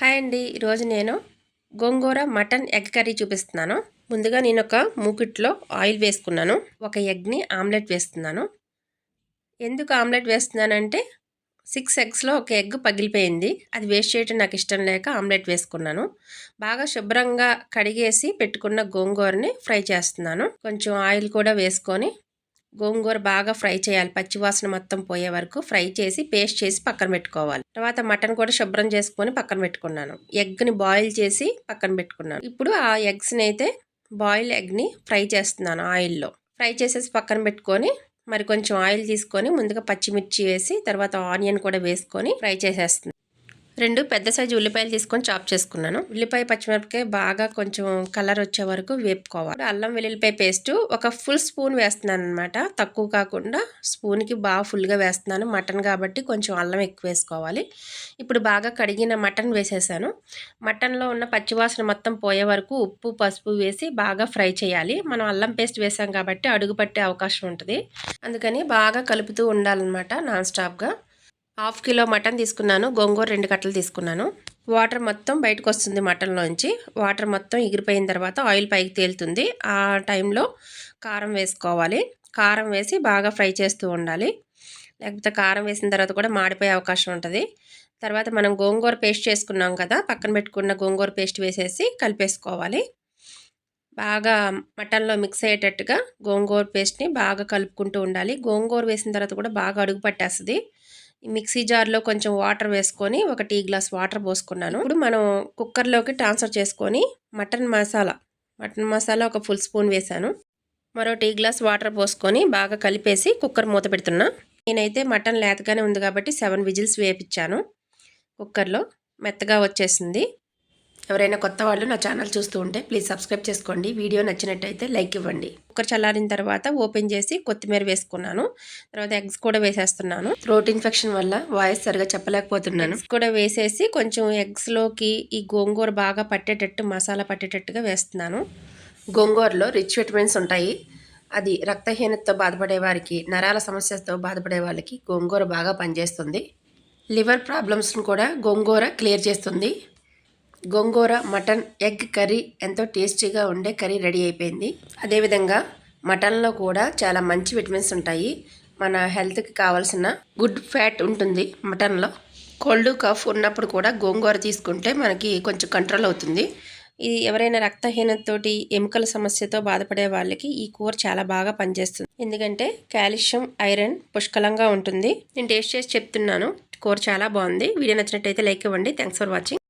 Hi అండి. ఈరోజు నేను గోంగూర మటన్ ఎగ్ కర్రీ చూపిస్తున్నాను. ముందుగా నేను ఒక మూకిట్లో ఆయిల్ వేసుకున్నాను. ఒక ఎగ్ని ఆమ్లెట్ వేస్తున్నాను. ఎందుకు ఆమ్లెట్ వేస్తున్నానంటే సిక్స్ ఎగ్స్లో ఒక ఎగ్ పగిలిపోయింది. అది వేస్ట్ చేయడం నాకు ఇష్టం లేక ఆమ్లెట్ వేసుకున్నాను. బాగా శుభ్రంగా కడిగేసి పెట్టుకున్న గోంగూరని ఫ్రై చేస్తున్నాను. కొంచెం ఆయిల్ కూడా వేసుకొని గోంగూర బాగా ఫ్రై చేయాలి. పచ్చివాసన మొత్తం పోయే వరకు ఫ్రై చేసి పేస్ట్ చేసి పక్కన పెట్టుకోవాలి. తర్వాత మటన్ కూడా శుభ్రం చేసుకొని పక్కన పెట్టుకున్నాను. ఎగ్ని బాయిల్ చేసి పక్కన పెట్టుకున్నాను. ఇప్పుడు ఆ ఎగ్స్ని అయితే బాయిల్ ఎగ్ని ఫ్రై చేస్తున్నాను ఆయిల్లో. ఫ్రై చేసేసి పక్కన పెట్టుకొని మరి కొంచెం ఆయిల్ తీసుకొని ముందుగా పచ్చిమిర్చి వేసి తర్వాత ఆనియన్ కూడా వేసుకొని ఫ్రై చేసేస్తుంది రెండు పెద్ద సైజు ఉల్లిపాయలు తీసుకొని చాప్ చేసుకున్నాను. ఉల్లిపాయ పచ్చిమిరపకాయ బాగా కొంచెం కలర్ వచ్చే వరకు వేపుకోవాలి. అల్లం వెల్లుల్లిపాయ పేస్ట్ ఒక ఫుల్ స్పూన్ వేస్తున్నాను అనమాట తక్కువ కాకుండా స్పూన్కి బాగా ఫుల్గా వేస్తున్నాను. మటన్ కాబట్టి కొంచెం అల్లం ఎక్కువ వేసుకోవాలి. ఇప్పుడు బాగా కడిగిన మటన్ వేసేసాను. మటన్లో ఉన్న పచ్చివాసన మొత్తం పోయే వరకు ఉప్పు పసుపు వేసి బాగా ఫ్రై చేయాలి. మనం అల్లం పేస్ట్ వేసాం కాబట్టి అడుగు పట్టే అవకాశం ఉంటుంది. అందుకని బాగా కలుపుతూ ఉండాలన్నమాట నాన్ స్టాప్గా. హాఫ్ కిలో మటన్ తీసుకున్నాను గోంగూర రెండు కట్టలు తీసుకున్నాను. వాటర్ మొత్తం బయటకు వస్తుంది మటన్లోంచి. వాటర్ మొత్తం ఎగిరిపోయిన తర్వాత ఆయిల్ పైకి తేలుతుంది. ఆ టైంలో కారం వేసుకోవాలి. కారం వేసి బాగా ఫ్రై చేస్తూ ఉండాలి. లేకపోతే కారం వేసిన తర్వాత కూడా మాడిపోయే అవకాశం ఉంటుంది. తర్వాత మనం గోంగూర పేస్ట్ చేసుకున్నాం కదా పక్కన పెట్టుకున్న గోంగూర పేస్ట్ వేసేసి కలిపేసుకోవాలి. బాగా మటన్లో మిక్స్ అయ్యేటట్టుగా గోంగూర పేస్ట్ని బాగా కలుపుకుంటూ ఉండాలి. గోంగూర వేసిన తర్వాత కూడా బాగా అడుగు పట్టేస్తుంది. మిక్సీ జార్లో కొంచెం వాటర్ వేసుకొని ఒక టీ గ్లాస్ వాటర్ పోసుకున్నాను. ఇప్పుడు మనం కుక్కర్లోకి ట్రాన్స్ఫర్ చేసుకొని మటన్ మసాలా మటన్ మసాలా ఒక ఫుల్ స్పూన్ వేసాను. మరో టీ గ్లాస్ వాటర్ పోసుకొని బాగా కలిపేసి కుక్కర్ మూత పెడుతున్నా. నేనైతే మటన్ లేతగానే ఉంది కాబట్టి సెవెన్ విజిల్స్ వేపించాను కుక్కర్లో. మెత్తగా వచ్చేసింది. ఎవరైనా కొత్త వాళ్ళు నా ఛానల్ చూస్తూ ఉంటే ప్లీజ్ సబ్స్క్రైబ్ చేసుకోండి. వీడియో నచ్చినట్టయితే లైక్ ఇవ్వండి. కుక్కర్ చల్లారిన తర్వాత ఓపెన్ చేసి కొత్తిమీర వేసుకున్నాను. తర్వాత ఎగ్స్ కూడా వేసేస్తున్నాను. థ్రోట్ ఇన్ఫెక్షన్ వల్ల వాయిస్ సరిగా చెప్పలేకపోతున్నాను. కూడా వేసేసి కొంచెం ఎగ్స్లోకి ఈ గోంగూర బాగా పట్టేటట్టు మసాలా పట్టేటట్టుగా వేస్తున్నాను. గోంగూరలో రిచ్ విటమిన్స్ ఉంటాయి. అది రక్తహీనతతో బాధపడే వారికి నరాల సమస్యతో బాధపడే వాళ్ళకి గోంగూర బాగా పనిచేస్తుంది. లివర్ ప్రాబ్లమ్స్ను కూడా గోంగూర క్లియర్ చేస్తుంది. గోంగూర మటన్ ఎగ్ కర్రీ ఎంతో టేస్టీగా ఉండే కర్రీ రెడీ అయిపోయింది. అదేవిధంగా మటన్లో కూడా చాలా మంచి విటమిన్స్ ఉంటాయి. మన హెల్త్కి కావాల్సిన గుడ్ ఫ్యాట్ ఉంటుంది మటన్లో. కోల్డ్ కఫ్ ఉన్నప్పుడు కూడా గోంగూర తీసుకుంటే మనకి కొంచెం కంట్రోల్ అవుతుంది. ఇది ఎవరైనా రక్తహీనతతోటి ఎముకల సమస్యతో బాధపడే వాళ్ళకి ఈ కూర చాలా బాగా పనిచేస్తుంది. ఎందుకంటే కాల్షియం ఐరన్ పుష్కలంగా ఉంటుంది. నేను టేస్ట్ చేసి చెప్తున్నాను. కూర చాలా బాగుంది. వీడియో నచ్చినట్టయితే లైక్ ఇవ్వండి. Thanks for watching.